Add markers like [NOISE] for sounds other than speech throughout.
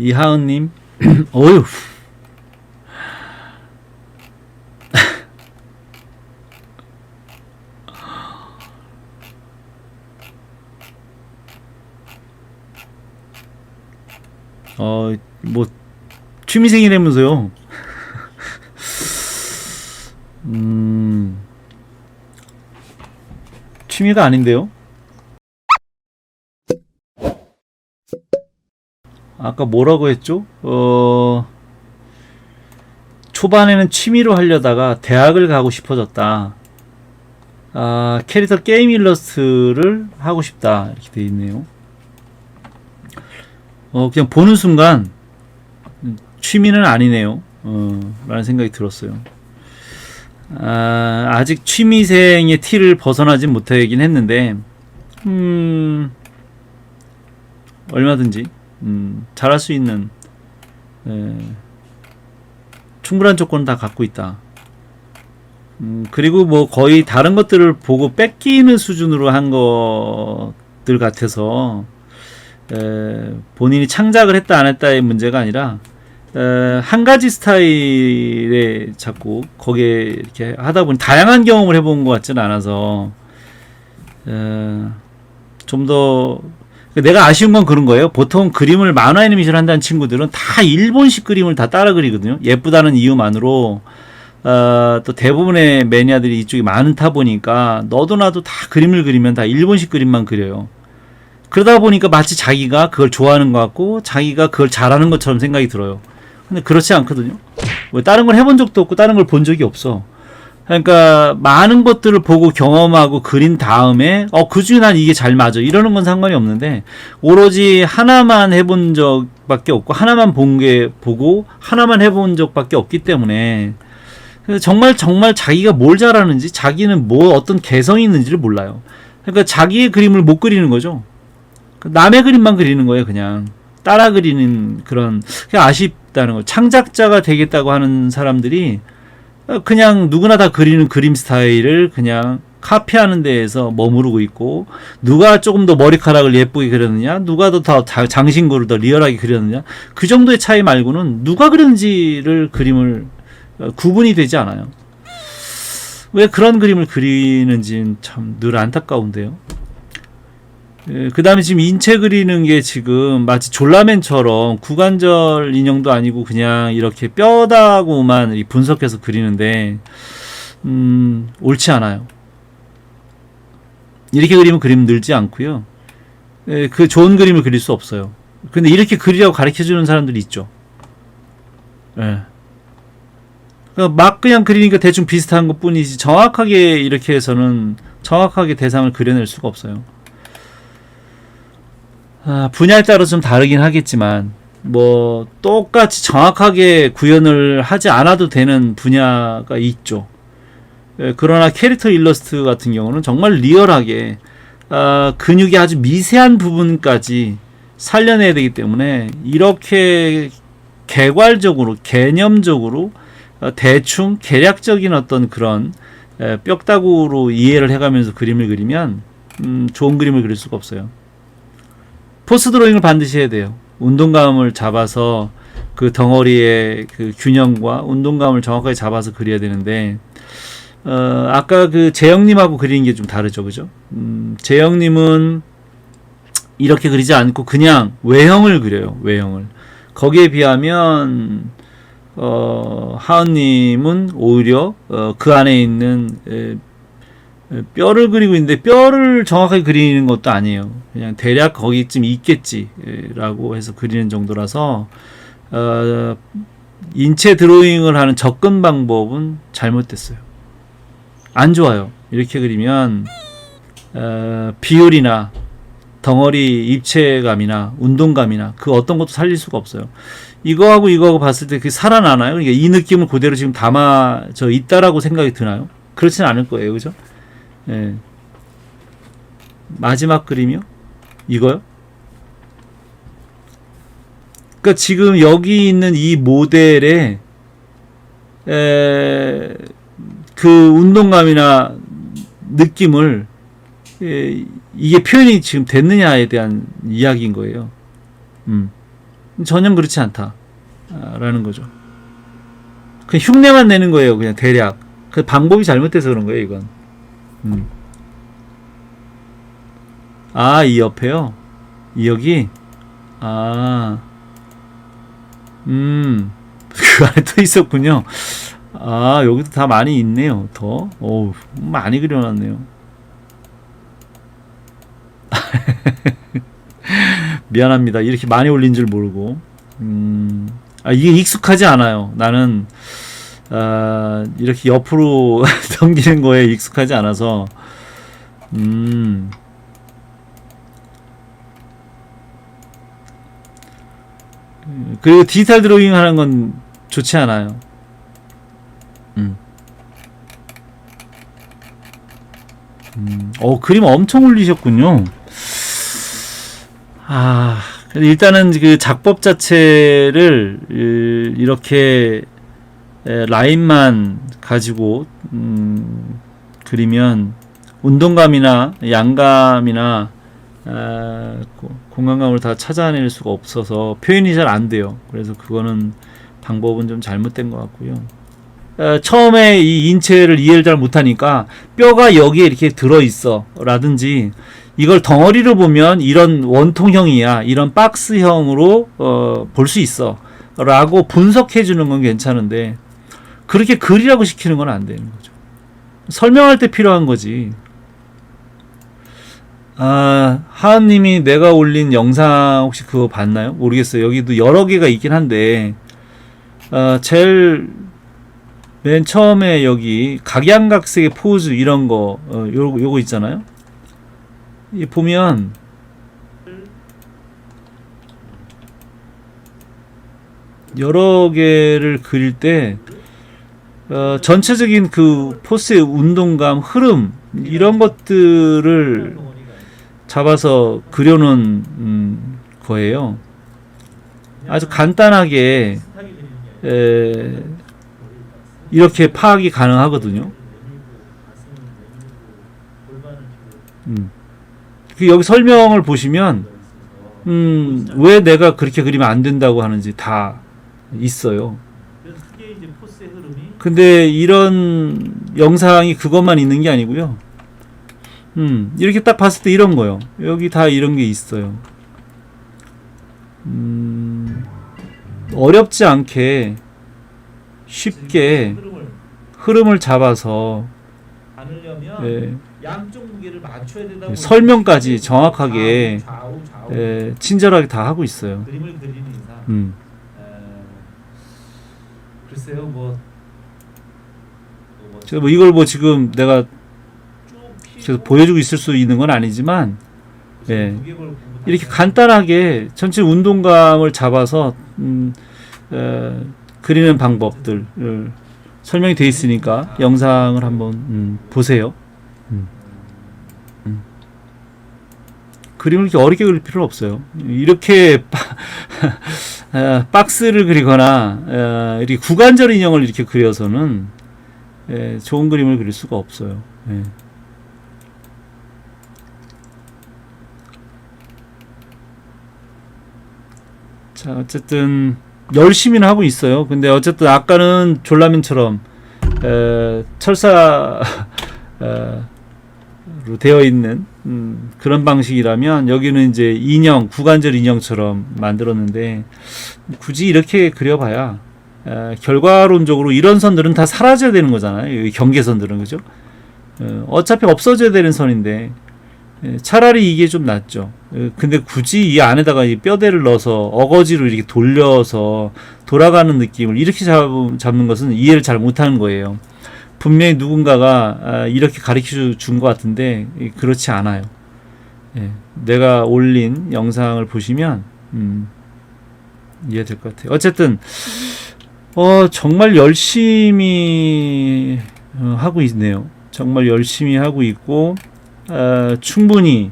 이하은님, [CLEARS THROAT] 어휴. [LAUGHS] 어, 뭐, 취미생이라면서요. [LAUGHS] 음, 취미가 아닌데요? 아까 뭐라고 했죠? 어, 초반에는 취미로 하려다가 대학을 가고 싶어졌다. 아, 캐릭터 게임 일러스트를 하고 싶다. 이렇게 돼 있네요. 어, 그냥 보는 순간, 음, 취미는 아니네요. 어, 라는 생각이 들었어요. 아, 아직 취미생의 티를 벗어나진 못하긴 했는데, 음, 얼마든지, 음, 잘할 수 있는, 에, 충분한 조건은 다 갖고 있다. 음, 그리고 뭐 거의 다른 것들을 보고 뺏기는 수준으로 한 것들 같아서, 에, 본인이 창작을 했다 안 했다의 문제가 아니라, 에, 한 가지 스타일에 자꾸 거기에 이렇게 하다 보니 다양한 경험을 해본 것 같지는 않아서 좀 더 내가 아쉬운 건 그런 거예요. 보통 그림을 만화 애니메이션 한다는 친구들은 다 일본식 그림을 다 따라 그리거든요. 예쁘다는 이유만으로 어, 또 대부분의 매니아들이 이쪽이 많다 보니까 너도 나도 다 그림을 그리면 다 일본식 그림만 그려요. 그러다 보니까 마치 자기가 그걸 좋아하는 것 같고 자기가 그걸 잘하는 것처럼 생각이 들어요. 근데 그렇지 않거든요. 뭐 다른 걸 해본 적도 없고 다른 걸 본 적이 없어. 그러니까 많은 것들을 보고 경험하고 그린 다음에 어 그중에 난 이게 잘 맞아 이러는 건 상관이 없는데 오로지 하나만 해본 적밖에 없고 하나만 본 게 보고 하나만 해본 적밖에 없기 때문에 정말 정말 자기가 뭘 잘하는지 자기는 뭐 어떤 개성이 있는지를 몰라요. 그러니까 자기의 그림을 못 그리는 거죠. 남의 그림만 그리는 거예요, 그냥. 따라 그리는 그런 아쉽다는 거. 창작자가 되겠다고 하는 사람들이 그냥 누구나 다 그리는 그림 스타일을 그냥 카피하는 데에서 머무르고 있고 누가 조금 더 머리카락을 예쁘게 그렸느냐 누가 더, 더 장신구를 더 리얼하게 그렸느냐 그 정도의 차이 말고는 누가 그렸는지를 그림을 구분이 되지 않아요. 왜 그런 그림을 그리는지는 참 늘 안타까운데요 그 다음에 지금 인체 그리는 게 지금 마치 졸라맨처럼 구관절 인형도 아니고 그냥 이렇게 뼈다고만 분석해서 그리는데, 음, 옳지 않아요. 이렇게 그리면 그림 늘지 않고요. 예, 그 좋은 그림을 그릴 수 없어요. 근데 이렇게 그리라고 가르쳐 주는 사람들이 있죠. 예. 그러니까 막 그냥 그리니까 대충 비슷한 것 뿐이지 정확하게 이렇게 해서는 정확하게 대상을 그려낼 수가 없어요. 아, 분야에 따라 좀 다르긴 하겠지만 뭐 똑같이 정확하게 구현을 하지 않아도 되는 분야가 있죠. 예, 그러나 캐릭터 일러스트 같은 경우는 정말 리얼하게 아, 근육이 아주 미세한 부분까지 살려내야 되기 때문에 이렇게 개괄적으로 개념적으로 어, 대충 계략적인 어떤 그런 에, 뼈다구로 이해를 해가면서 그림을 그리면 음, 좋은 그림을 그릴 수가 없어요. 포스 드로잉을 반드시 해야 돼요. 운동감을 잡아서 그 덩어리의 그 균형과 운동감을 정확하게 잡아서 그려야 되는데 어, 아까 그 재영님하고 그리는 게 좀 다르죠, 그죠? 음, 재영님은 이렇게 그리지 않고 그냥 외형을 그려요, 외형을. 거기에 비하면 어, 하은님은 오히려 어, 그 안에 있는 에, 뼈를 그리고 있는데 뼈를 정확하게 그리는 것도 아니에요. 그냥 대략 거기쯤 있겠지라고 해서 그리는 정도라서 어, 인체 드로잉을 하는 접근 방법은 잘못됐어요. 안 좋아요. 이렇게 그리면 어, 비율이나 덩어리 입체감이나 운동감이나 그 어떤 것도 살릴 수가 없어요. 이거하고 이거하고 봤을 때 그 살아나나요? 그러니까 이 느낌을 그대로 지금 담아져 있다라고 생각이 드나요? 그렇지는 않을 거예요. 그죠? 예. 마지막 그림이요? 이거요? 그러니까 지금 여기 있는 이 모델의 에, 그 운동감이나 느낌을 에, 이게 표현이 지금 됐느냐에 대한 이야기인 거예요. 음. 전혀 그렇지 않다라는 거죠. 그 흉내만 내는 거예요, 그냥 대략. 그 방법이 잘못돼서 그런 거예요, 이건. 음. 아, 이 옆에요. 이 여기. 아, 음, [LAUGHS] 그 안에 또 있었군요. 아, 여기도 다 많이 있네요. 더. 어우, 많이 그려놨네요. [LAUGHS] 미안합니다. 이렇게 많이 올린 줄 모르고. 음, 아, 이게 익숙하지 않아요. 나는, 아, 이렇게 옆으로 [LAUGHS] 넘기는 거에 익숙하지 않아서, 음, 그리고 디지털 드로잉 하는 건 좋지 않아요. 음. 음, 어, 그림 엄청 올리셨군요. 아, 일단은 그 작법 자체를 이- 이렇게 에, 라인만 가지고 음, 그리면 운동감이나 양감이나 아, 고- 공간감을 다 찾아낼 수가 없어서 표현이 잘 안 돼요. 그래서 그거는 방법은 좀 잘못된 것 같고요. 어, 처음에 이 인체를 이해를 잘 못하니까 뼈가 여기에 이렇게 들어 있어 라든지 이걸 덩어리로 보면 이런 원통형이야 이런 박스형으로 어, 볼 수 있어 라고 분석해 주는 건 괜찮은데 그렇게 그리라고 시키는 건 안 되는 거죠 설명할 때 필요한 거지 아 하은님이 내가 올린 영상 혹시 그거 봤나요? 모르겠어요 여기도 여러 개가 있긴 한데 어, 제일 맨 처음에 여기 각양각색의 포즈 이런 거 어, 요거 요거 있잖아요. 이 보면 여러 개를 그릴 때 어, 전체적인 그 포스의 운동감, 흐름 이런 것들을 잡아서 그려놓은 음, 거예요. 아주 간단하게 에, 이렇게 파악이 가능하거든요. 음. 그 여기 설명을 보시면 음, 왜 내가 그렇게 그리면 안 된다고 하는지 다 있어요. 그래서 크게 이제 포스의 흐름이 근데 이런 영상이 그것만 있는 게 아니고요. 음, 이렇게 딱 봤을 때 이런 거요. 여기 다 이런 게 있어요. 음, 어렵지 않게 쉽게 흐름을 잡아서 예, 예, 설명까지 정확하게 좌우 좌우, 좌우 예, 친절하게 다 하고 있어요. 음, 에, 글쎄요 뭐, 뭐 제가 뭐 이걸 뭐 지금 내가 쭉 계속 보여주고 있을 수 있는 건 아니지만 예. 이렇게 간단하게 전체 운동감을 잡아서 음, 에, 그리는 방법들을 설명이 되어 있으니까 영상을 한번 음, 보세요. 음. 음. 그림을 이렇게 어렵게 그릴 필요는 없어요. 이렇게 빠- [LAUGHS] 아, 박스를 그리거나 아, 이렇게 구간절 인형을 이렇게 그려서는 에, 좋은 그림을 그릴 수가 없어요. 예. 자, 어쨌든 열심히는 하고 있어요. 근데 어쨌든 아까는 졸라민처럼 에, 철사 [LAUGHS] 에, 로 되어 있는 음, 그런 방식이라면 여기는 이제 인형 구간절 인형처럼 만들었는데 굳이 이렇게 그려봐야 에, 결과론적으로 이런 선들은 다 사라져야 되는 거잖아요. 이 경계선들은 그죠? 어, 어차피 없어져야 되는 선인데 예, 차라리 이게 좀 낫죠. 예, 근데 굳이 이 안에다가 이 뼈대를 넣어서 어거지로 이렇게 돌려서 돌아가는 느낌을 이렇게 잡, 잡는 것은 이해를 잘 못하는 거예요. 분명히 누군가가 아, 이렇게 가르쳐 준 것 같은데 예, 그렇지 않아요. 예, 내가 올린 영상을 보시면 음, 이해될 것 같아요. 어쨌든 어, 정말 열심히 어, 하고 있네요. 정말 열심히 하고 있고 어, 충분히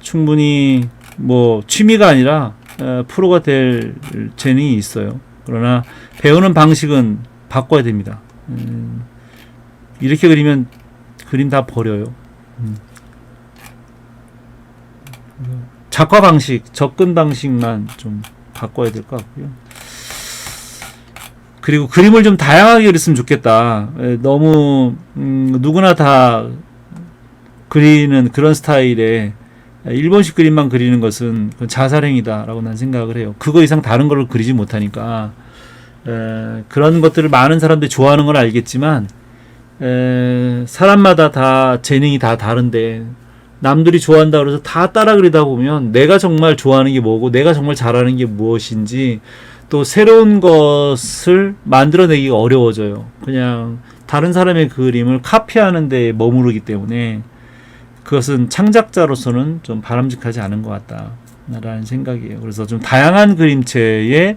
충분히 뭐 취미가 아니라 어, 프로가 될 재능이 있어요. 그러나 배우는 방식은 바꿔야 됩니다. 음, 이렇게 그리면 그림 다 버려요. 음. 작화 방식, 접근 방식만 좀 바꿔야 될 것 같고요. 그리고 그림을 좀 다양하게 그렸으면 좋겠다. 에, 너무 음, 누구나 다 그리는 그런 스타일의 일본식 그림만 그리는 것은 자살행위다라고 난 생각을 해요. 그거 이상 다른 걸 그리지 못하니까 에, 그런 것들을 많은 사람들이 좋아하는 건 알겠지만 에, 사람마다 다 재능이 다 다른데 남들이 좋아한다 그래서 다 따라 그리다 보면 내가 정말 좋아하는 게 뭐고 내가 정말 잘하는 게 무엇인지 또 새로운 것을 만들어내기가 어려워져요. 그냥 다른 사람의 그림을 카피하는 데 머무르기 때문에 그것은 창작자로서는 좀 바람직하지 않은 것 같다라는 생각이에요. 그래서 좀 다양한 그림체에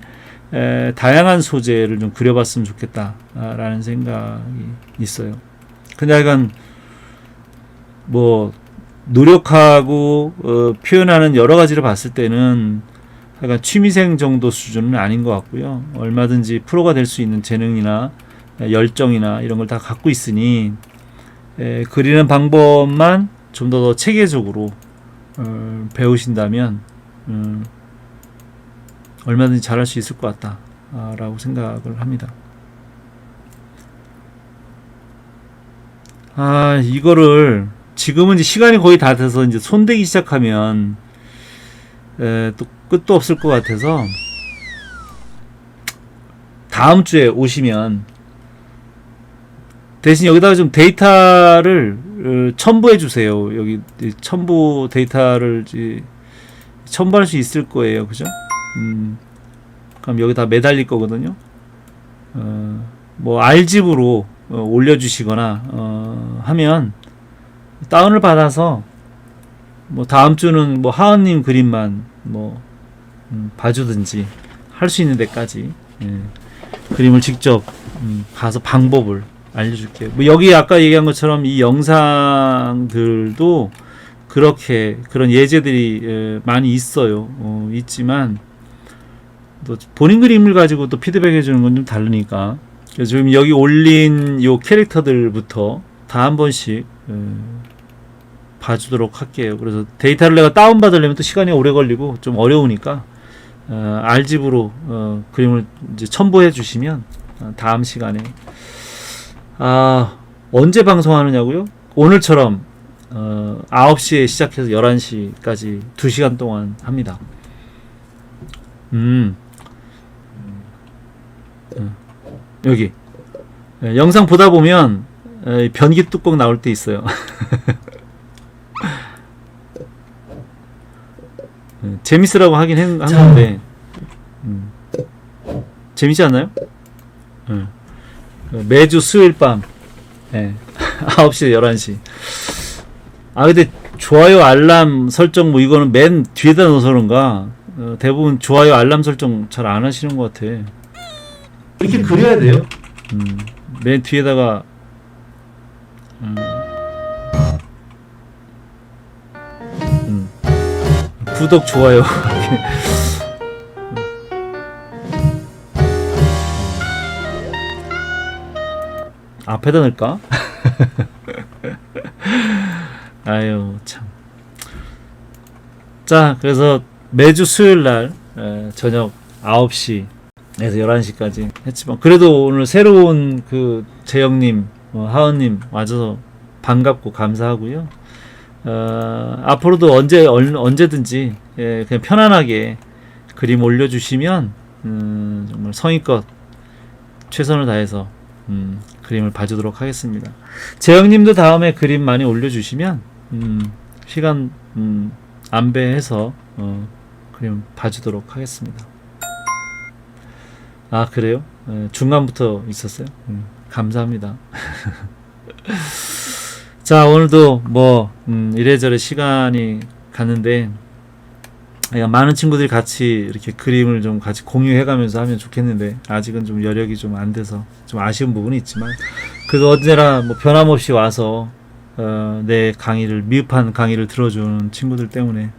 에, 다양한 소재를 좀 그려봤으면 좋겠다라는 생각이 있어요. 근데 약간 뭐 노력하고 어, 표현하는 여러 가지를 봤을 때는 약간 취미생 정도 수준은 아닌 것 같고요. 얼마든지 프로가 될 수 있는 재능이나 열정이나 이런 걸 다 갖고 있으니 에, 그리는 방법만 좀 더 체계적으로 어, 배우신다면 음, 얼마든지 잘할 수 있을 것 같다라고 생각을 합니다. 아 이거를 지금은 이제 시간이 거의 다 돼서 이제 손대기 시작하면 에, 또 끝도 없을 것 같아서 다음 주에 오시면 대신 여기다가 좀 데이터를 어, 첨부해 주세요. 여기 이 첨부 데이터를 첨부할 수 있을 거예요. 그죠? 음, 그럼 여기 다 매달릴 거거든요. 어, 뭐 알집으로 어, 올려주시거나 어, 하면 다운을 받아서 뭐 다음 주는 뭐 하은님 그림만 뭐 음, 봐주든지 할 수 있는 데까지 예, 그림을 직접 음, 가서 방법을 알려줄게요. 뭐 여기 아까 얘기한 것처럼 이 영상들도 그렇게 그런 예제들이 예, 많이 있어요. 어, 있지만 또 본인 그림을 가지고 또 피드백 해 주는 건 좀 다르니까 지금 여기 올린 요 캐릭터들부터 다 한 번씩 예, 봐주도록 할게요. 그래서 데이터를 내가 다운 받으려면 또 시간이 오래 걸리고 좀 어려우니까 어, 알집으로 어, 그림을 이제 첨부해 주시면 어, 다음 시간에 아 언제 방송하느냐고요? 오늘처럼 어, 9시에 시작해서 11시까지 2시간 동안 합니다. 음. 어, 여기 예, 영상 보다 보면 에, 변기 뚜껑 나올 때 있어요. [LAUGHS] 재밌으라고 하긴 한, 한 자. 건데 음. 재밌지 않나요? 예. 매주 수요일 밤 예. [LAUGHS] 9시 11시 아 근데 좋아요 알람 설정 뭐 이거는 맨 뒤에다 넣어서 그런가 어, 대부분 좋아요 알람 설정 잘 안 하시는 것 같아 이렇게 그려야 돼요. 음, 맨 뒤에다가 구독 좋아요. [LAUGHS] 앞에다 넣을까? [LAUGHS] 아유 참. 자 그래서 매주 수요일 날 에, 저녁 9시 에서 11시까지 했지만 그래도 오늘 새로운 그 재영님, 어, 하은님 와줘서 반갑고 감사하고요. 어, 앞으로도 언제 얼- 언제든지 예, 그냥 편안하게 그림 올려주시면 음, 정말 성의껏 최선을 다해서 음, 그림을 봐주도록 하겠습니다. 재영님도 다음에 그림 많이 올려주시면 음, 시간 음, 안배해서 어, 그림 봐주도록 하겠습니다. 아 그래요? 예, 중간부터 있었어요. 음, 감사합니다. [LAUGHS] 자 오늘도 뭐 음, 이래저래 시간이 갔는데 야, 많은 친구들이 같이 이렇게 그림을 좀 같이 공유해가면서 하면 좋겠는데 아직은 좀 여력이 좀 안 돼서 좀 아쉬운 부분이 있지만 그래도 언제나 뭐 변함없이 와서 어, 내 강의를 미흡한 강의를 들어주는 친구들 때문에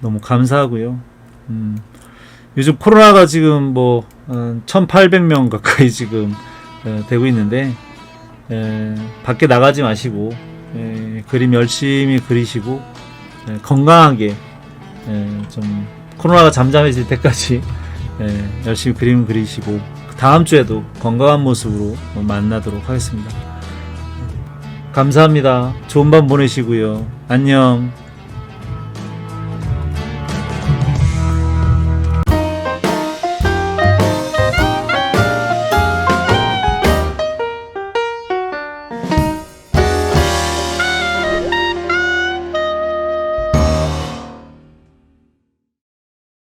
너무 감사하고요. 음, 요즘 코로나가 지금 뭐 어, 1,800명 가까이 지금 어, 되고 있는데 에, 밖에 나가지 마시고 에, 그림 열심히 그리시고 에, 건강하게 에, 좀 코로나가 잠잠해질 때까지 예, 열심히 그림 그리시고 다음 주에도 건강한 모습으로 만나도록 하겠습니다. 감사합니다. 좋은 밤 보내시고요. 안녕.